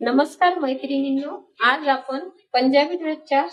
नमस्कार मैत्रिणींनो आज आपण पंजाबी ड्रेसच्या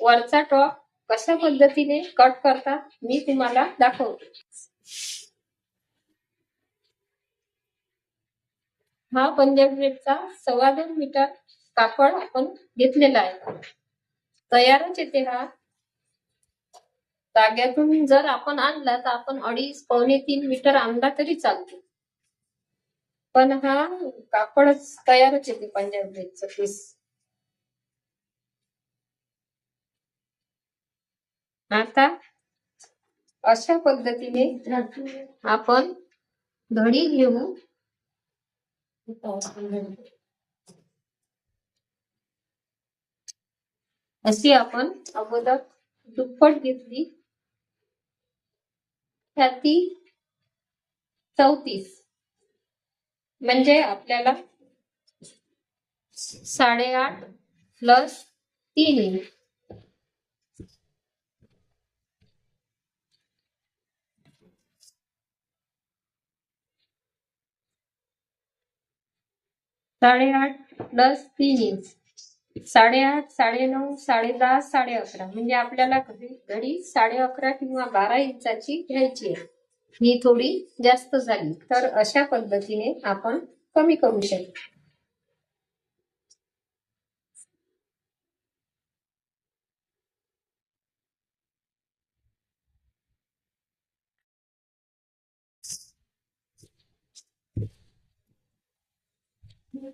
वरचा टॉप कशा पद्धतीने कट करतात मी तुम्हाला दाखवते. हा पंजाबी ड्रेसचा सव्वा दोन मीटर कापड आपण घेतलेला आहे. तयारच येते हा. धाग्यातून जर आपण आणला तर आपण अडीच पावणे तीन मीटर आणला तरी चालतो. पण हा कापडच तयारच येते पंजाब ड्रेसचं पीस आता अशा पद्धतीने आपण घडी घेऊ. अशी आपण अगोदर दुप्पट घेतली. ती चौतीस. म्हणजे आपल्याला साडेआठ प्लस तीन येईल. साडेआठ प्लस तीन इंच साडेआठ साडेनऊ साडे दहा साडे अकरा म्हणजे आपल्याला घडी घडी साडे अकरा किंवा बारा इंचाची घ्यायची आहे. ही थोडी जास्त झाली तर अशा पद्धतीने आपण कमी करू शकतो.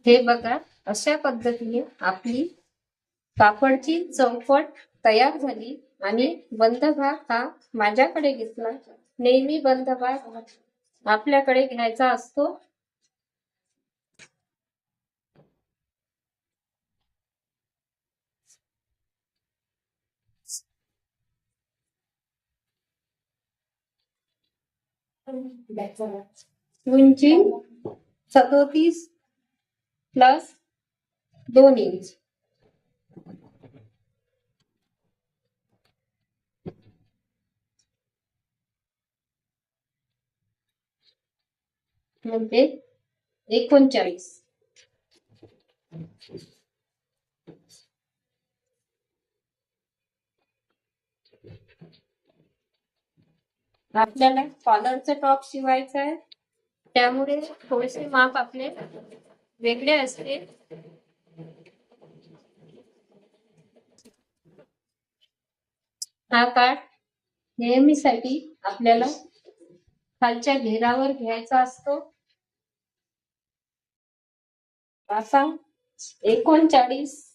हे बघा अशा पद्धतीने आपली पापडची चौपट तयार झाली आणि बंद भाग हा माझ्याकडे घेतला. नेहमी बंद भाग आपल्याकडे घ्यायचा असतो. उंची सदोतीस प्लस दोन इंच म्हणजे एकोणचाळीस. आपल्याला कॉलरचा टॉप शिवायचा आहे. त्यामुळे थोडेसे माप आपले वेगळे असते हा काठ नेहमीसाठी आपल्याला खालच्या घेरावर घ्यायचा असतो. असा एकोणचाळीस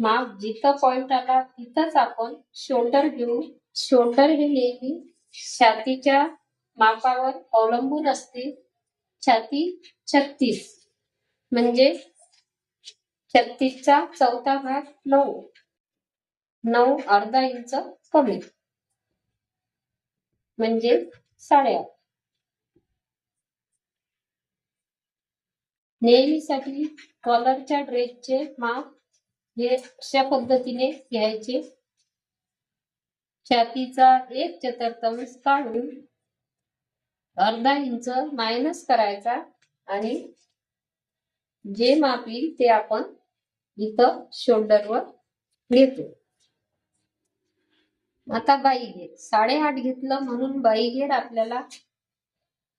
माप जिथं पॉइंट आला तिथंच आपण शोल्डर घेऊ. शोल्डर हे नेहमी छातीच्या मापावर अवलंबून असते. छाती छत्तीस. म्हणजे छत्तीसचा चौथा भाग नऊ. नऊ अर्धा इंच कमी. म्हणजे साडेआठ. नेहमीसाठी कॉलरच्या ड्रेसचे माप हे अशा पद्धतीने घ्यायचे. छातीचा एक चतुर्थांश काढून अर्धा इंच मायनस करायचा आणि जे माप येईल ते आपण इथं शोल्डरवर घेतो. आता बाई घेर साडेआठ घेतलं म्हणून बाई घेर आपल्याला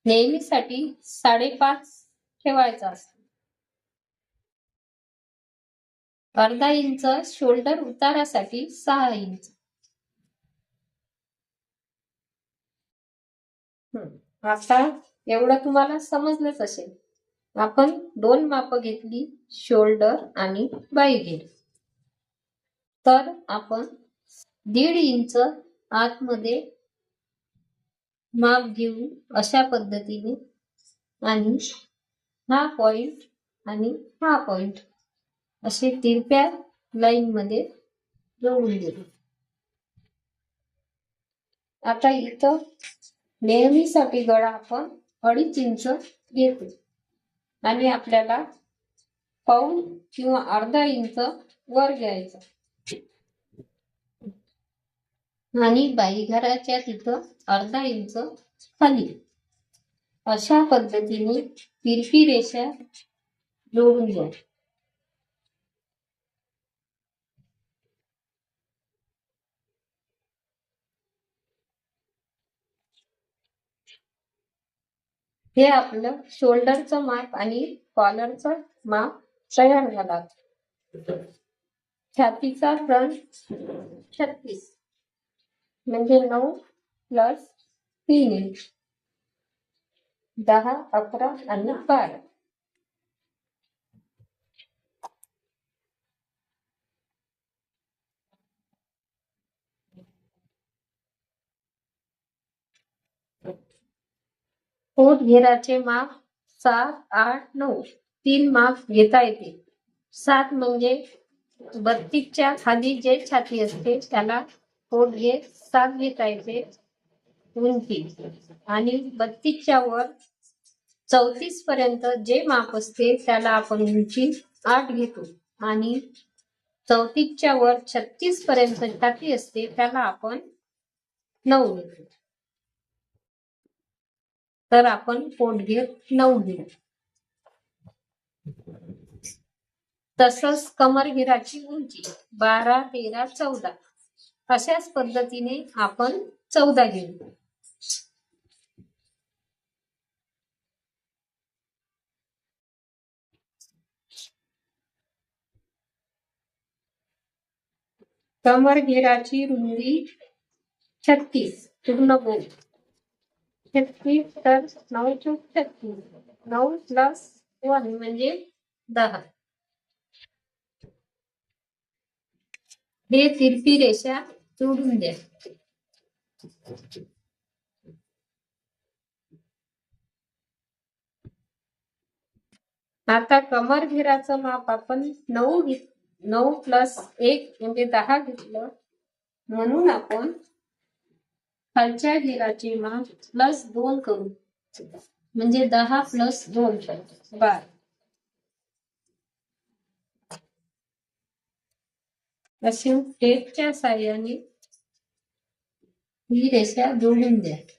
नेहमीसाठी साडेपाच ठेवायचा असतो. अर्धा इंच शोल्डर उतारासाठी सहा इंच. आता एवढं तुम्हाला समजलंच असेल. आपण दोन माप घेतली शोल्डर आणि बाईगेर तर आपण दीड इंच आतमध्ये माप घेऊ अशा पद्धतीने आणि हा पॉइंट आणि हा पॉइंट असे तिरप्या लाईन मध्ये जोडून दिले आता इथं नेहमीसाठी गळा आपण अडीच इंच घेतो. आणि आपल्याला पाऊन किंवा अर्धा इंच वर घ्यायचा. आणि बाईघराच्या तिथं अर्धा इंच खाली. अशा पद्धतीने तिरपी रेषा जोडून घ्या. हे आपलं शोल्डरचं माप आणि कॉलरच माप तयार झाला. छातीचा फ्रंट छत्तीस. म्हणजे नऊ प्लस तीन इंच दहा अकरा आणि बारा. पोट घेराचे माप सात आठ नऊ. तीन माप घेता येते सात म्हणजे बत्तीसच्या खाली जे छाती असते त्याला पोट घेर सात घेता येते. उंची आणि बत्तीसच्या वर चौतीस पर्यंत जे माप असते त्याला आपण उंची आठ घेतो. आणि चौतीसच्या वर छत्तीस पर्यंत टाकी असते त्याला आपण नऊ घेतो तर आपण पोट घेत नऊ घेऊ. तसंच कमरगिराची उंची बारा तेरा चौदा अशाच पद्धतीने आपण चौदा घेऊ. कमरघेराची रुंदी छत्तीस. पूर्ण गोल छत्तीस तर नऊ चूक छत्तीस. नऊ प्लस वन म्हणजे दहा. हे तिरपी रेषा जोडून द्या. आता कमर घेराचं माप आपण नऊ घेत नऊ प्लस एक म्हणजे दहा घेतलं. म्हणून आपण खालच्या हिराची माप प्लस दोन करू. म्हणजे दहा प्लस दोन. बार. अशी टेपच्या साह्याने ही रेषा जोडून द्या.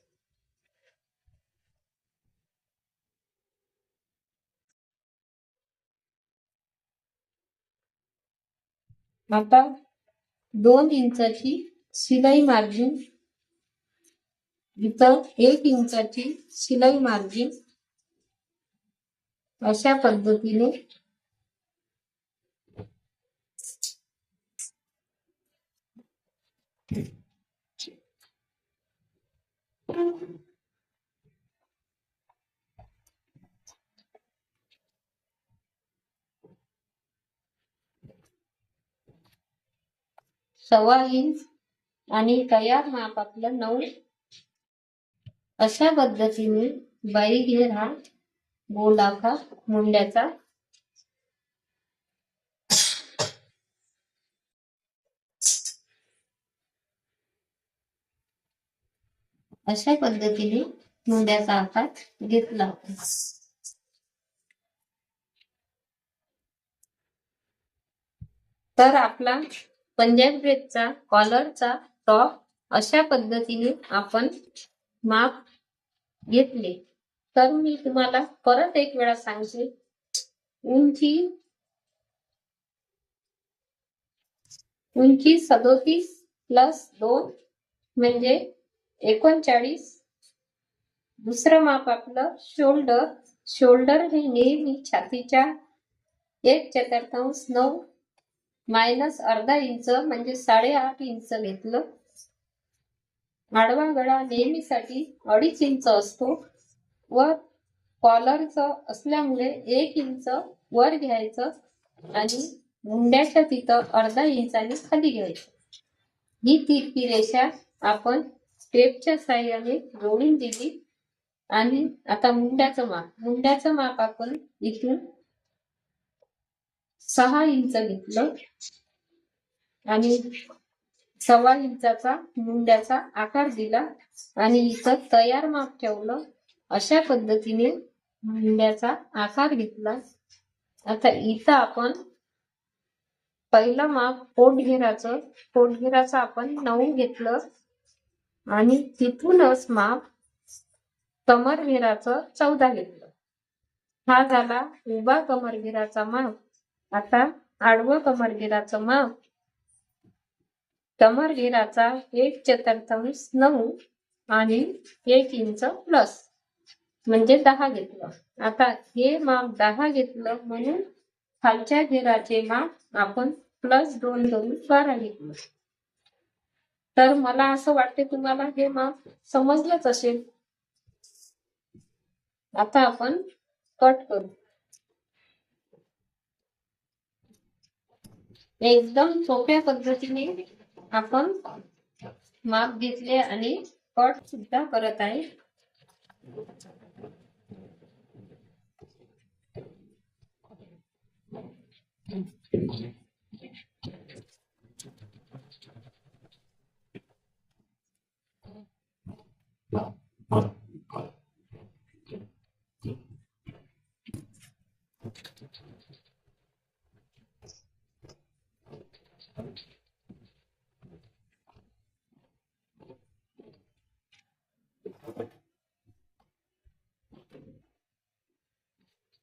आता दोन इंचाची शिलाई मार्जिन इथं एक इंचाची शिलाई मार्जिन अशा पद्धतीने. सव्वा इंच आणि तयार माप आपलं नऊ. अशा पद्धतीने बाई घेर हा गोलाकार मुंड्याचा. अशा पद्धतीने मुंड्याचा आकार घेतला होता तर आपला पंजाब ड्रेसचा कॉलरचा टॉप अशा पद्धतीने आपण माप घेतले. तर मी तुम्हाला परत एक वेळा सांगते. उंची उंची सदोतीस प्लस दोन म्हणजे एकोणचाळीस. दुसरं माप आपलं शोल्डर. शोल्डर हे नेहमी छातीच्या एक चतुर्थांश नऊ मायनस अर्धा इंच म्हणजे साडेआठ इंच घेतलं. आडवा गळा नेहमीसाठी अडीच इंच असतो. व कॉलरचं असल्यामुळे एक इंच वर घ्यायचं आणि मुंड्याच्या तिथं अर्धा इंचाने खाली घ्यायचं. ही तिरकी रेषा आपण टेपच्या साह्याने जोडून दिली आणि आता मुंड्याचं माप. मुंड्याचं माप आपण इथून सहा इंच घेतलं. आणि सव्वा इंचाचा मुंड्याचा आकार दिला आणि इथं तयार माप ठेवलं. अशा पद्धतीने मुंड्याचा आकार घेतला. आता इथं आपण पहिलं माप पोटघेराचं पोटघेराचं आपण नऊ घेतलं. आणि तिथूनच माप कमरघेराचं चौदा घेतलं. हा झाला उभा कमरघेराचा माप. आता आडवं कमरगिराचं माप. कमरगिराचा एक चतुर्थांश नऊ आणि एक इंच प्लस म्हणजे दहा घेतलं. आता हे माप दहा घेतलं म्हणून खालच्या घेराचे माप आपण प्लस दोन दोन बारा घेतलं. तर मला असं वाटते तुम्हाला हे माप समजलंच असेल. आता आपण कट करू. एकदम सोप्या पद्धतीने आपण माप घेतले आणि कट सुद्धा करत आहे.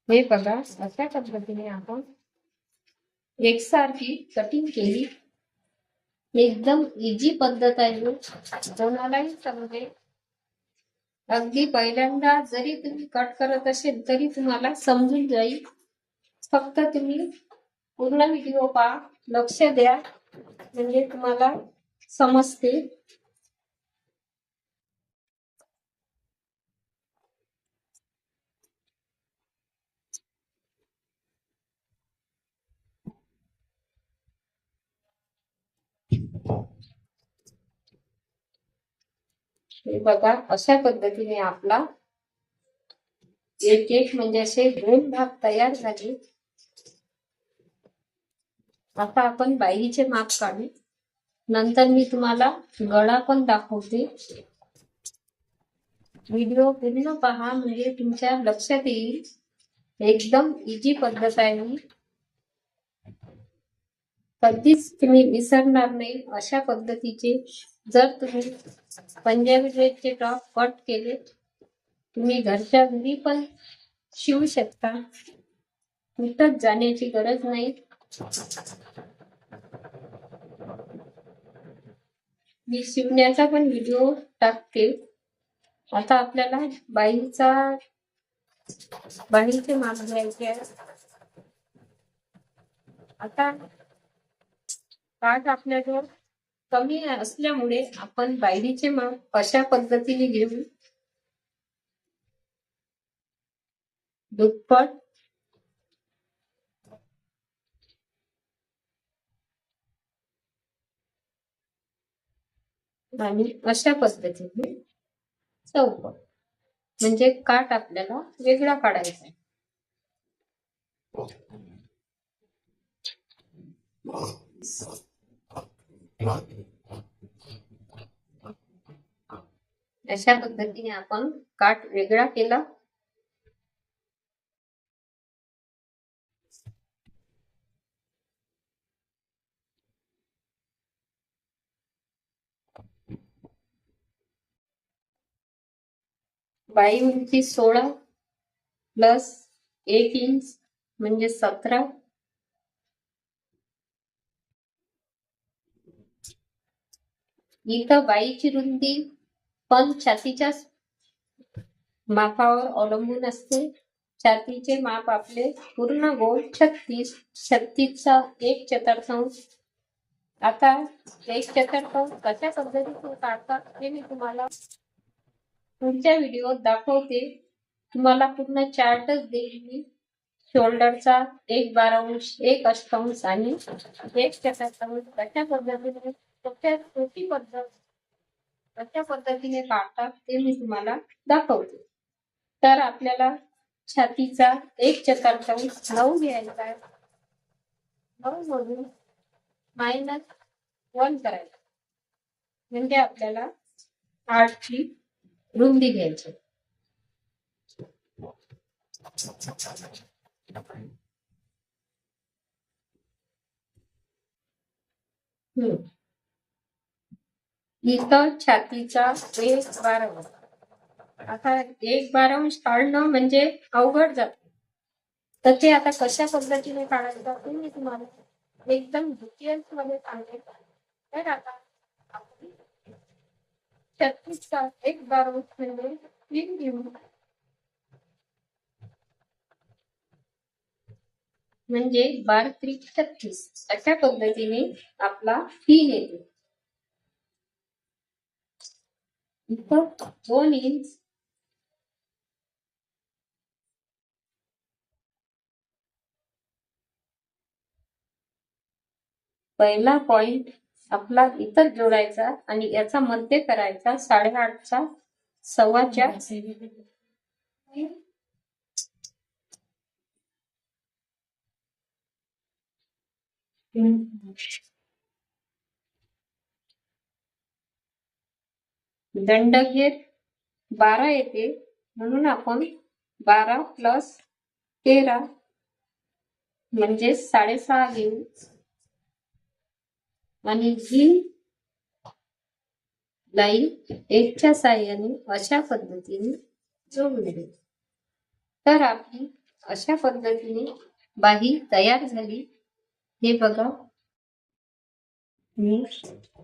हे बघा अशा पद्धतीने आपण एकसारखी कटिंग केली. एकदम इझी पद्धत आहे कोणालाही समजेल अगदी पहिल्यांदा जरी तुम्ही कट करत असेल तरी तुम्हाला समजून जाईल. फक्त तुम्ही पूर्ण व्हिडिओ पहा लक्ष द्या. म्हणजे तुम्हाला समजते हे बघा, अशा आपला एक एक दोन भाग तयार आता आपण बाईचे माप काढू. नंतर मी तुम्हाला गळा पण दाखवते. व्हिडिओ पूर्ण पहा म्हणजे तुमच्या लक्षात येईल. एकदम इझी पद्धत आहे कधीच तुम्ही विसरणार नाही अशा पद्धतीचे. जर तुम्ही पंजाबी ड्रेसचे टॉप कट केले तुम्ही घरच्या घरी पण शिवू शकता. कुठंच जाण्याची गरज नाही. मी शिवण्याचा पण व्हिडिओ टाकते. आता आपल्याला बाईचा बाईचे माप घ्यायचे आता काठ आपल्याजवळ कमी असल्यामुळे आपण बायडीचे माप अशा पद्धतीने घेऊ? दुप्पट आणि अशा पद्धतीने चौकट. म्हणजे काठ आपल्याला वेगळा काढायचा आहे. अशा पद्धतीने आपण काठ वेगळा केला. बाई उंची सोळा प्लस एक इंच म्हणजे सतरा. इथं बाईची रुंदी पण छातीच्या मापावर अवलंबून असते. छातीचे माप आपले पूर्ण गोल छत्तीस छत्तीसचा एक चतुर्थांश. आता एक चतुर्थांश कशा पद्धतीने काढतात हे मी तुम्हाला पुढच्या व्हिडिओत दाखवते तुम्हाला पूर्ण चार्टच देईल मी. शोल्डरचा एक बारा अंश एक अष्टांश आणि एक चतुर्थांश कशा पद्धतीने सोप्या सोपी पद्धत कशा पद्धतीने काढतात ते मी तुम्हाला दाखवते. तर आपल्याला छातीचा एक चतुर्थांश नऊ घ्यायचा आहे. नऊ मधून मायनस वन करायचा. म्हणजे आपल्याला आठची रुंदी घ्यायची. हम्म. इथं छातीचा एक बारावा. आता एक बारांश काढणं म्हणजे अवघड जात. तर ते आता कशा पद्धतीने काढायचं मी तुम्हाला एकदम डिटेल्समध्ये सांगेल तर आता छत्तीस एक बार तीन म्हणजे बार त्रिक छत्तीस. अशा पद्धतीने आपला तीन येतो. दोन इंच पहिला पॉइंट आपला इतर जोडायचा आणि याचा मध्य करायचा साडेआठचा सव्वाच्या. दंड घेत बारा येते म्हणून आपण बारा प्लस तेरा म्हणजे साडेसहा घेऊ. आणि ही लाईन एकच्या साह्याने अशा पद्धतीने जोडून तर आपली अशा पद्धतीने बाही तयार झाली. हे बघा. मी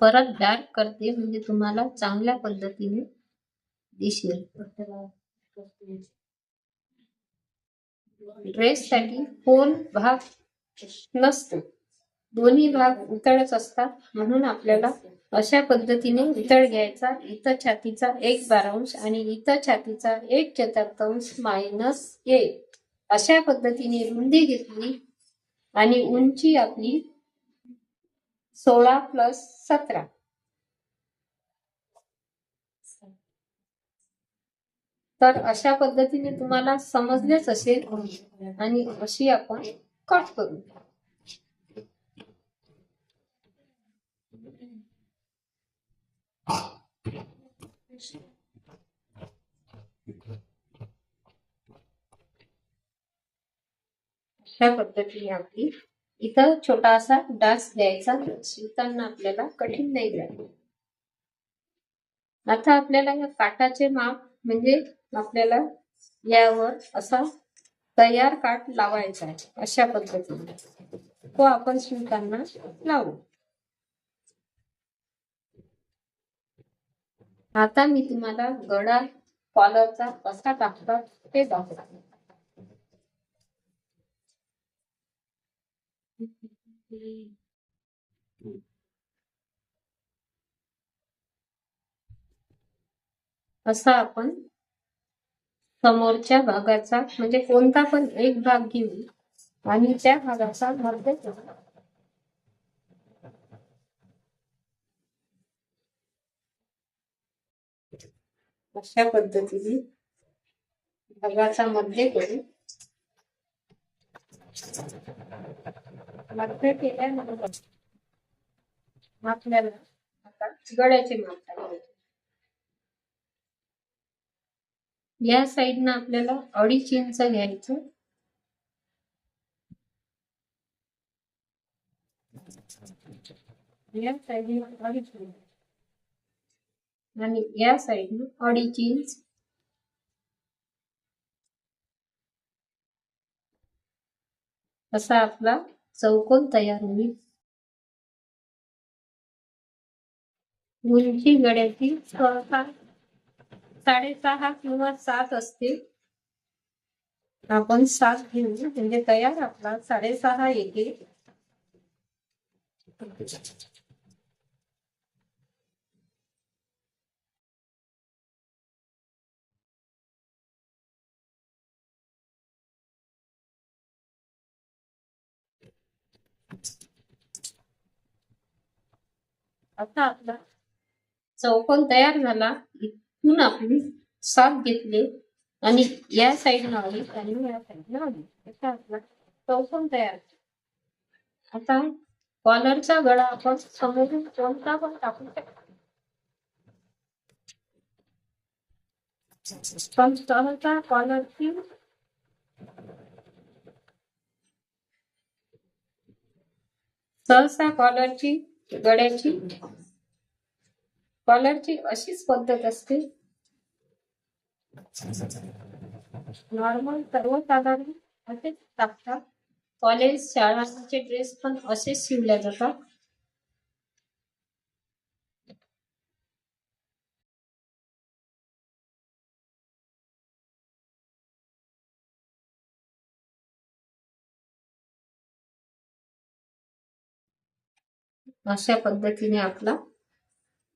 परत डार्क करते म्हणजे तुम्हाला चांगल्या पद्धतीने दिसेल. ड्रेस साठी भाग नसतो. दोन्ही भाग उतळच असतात. म्हणून आपल्याला अशा पद्धतीने उतळ घ्यायचा इथं छातीचा एक बारांश आणि इथं छातीचा एक चतुर्थांश मायनस एक. अशा पद्धतीने रुंदी घेतली आणि उंची आपली सोळा प्लस सतरा. तर अशा पद्धतीने तुम्हाला समजलेच असेल आणि अशी आपण कट करू. अशा पद्धतीने आपली इथं छोटासा डास द्यायचा शिवताना आपल्याला कठीण नाही जाईल आता आपल्याला या काटाचे माप म्हणजे आपल्याला यावर असा तयार काट लावायचा आहे अशा पद्धतीने. तो आपण शिवताना लावू. आता मी तुम्हाला गडा कॉलरचा कसा टाकतात ते दाखवतो. असा आपण समोरच्या भागाचा म्हणजे कोणता पण एक भाग घेऊ आणि त्या भागाचा मध्य अशा पद्धतीने भागाचा मध्य करू मध्य केल्यानंतर आपल्याला आता गळ्याचे माप टाकायचे या साईडनं आपल्याला अडीच इंच घ्यायचं. या साईडनं अडीच इंच आणि या साईडनं अडीच इंच असा आपला चौकोन तयार होईल. उंची गड्याची सहसा साडेसहा किंवा सात असते. आपण सात घेऊ म्हणजे तयार आपला साडेसहा येते. आता आपला चौकोन तयार झाला. इथून आपण साप घेतले. आणि या साईडनं आली. आणि या साईडनं आली. आता आपला चौकोन तयार आता कॉलरचा गळा आपण समोरून कोणता पण टाकू शकतो. पण सहसा कॉलरची सहसा कॉलरची गड्याची कॉलरची अशीच पद्धत असते. नॉर्मल सर्वसाधारण असेच टाकतात. कॉलेज शाळांचे ड्रेस पण असेच शिवल्या जातात. अशा पद्धतीने आपला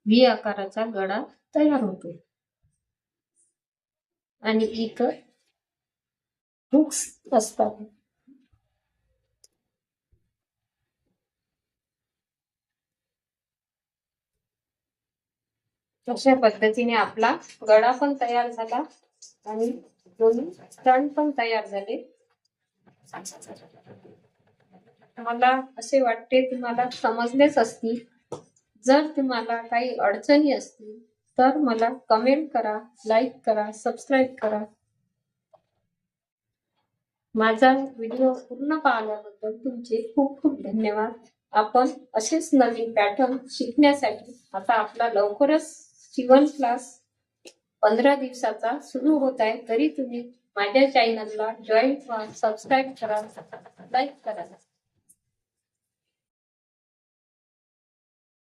व्ही आकाराचा गळा तयार होतो. आणि इथं हुक्स असतात. अशा पद्धतीने आपला गळा पण तयार झाला आणि दोन्ही तण पण तयार झाले. मला असे वाटते तुम्हाला समजलेच असतील. जर तुम्हाला काही अडचणी असतील तर मला कमेंट करा लाईक करा सबस्क्राईब करा. माझा व्हिडिओ पूर्ण पाहिल्याबद्दल तुमचे खूप खूप धन्यवाद. आपण असेच नवीन पॅटर्न शिकण्यासाठी आता आपला लवकरच शिवण क्लास पंधरा दिवसाचा सुरू होत आहे. तरी तुम्ही माझ्या चॅनलला जॉईन व्हा सबस्क्राईब करा लाईक करा.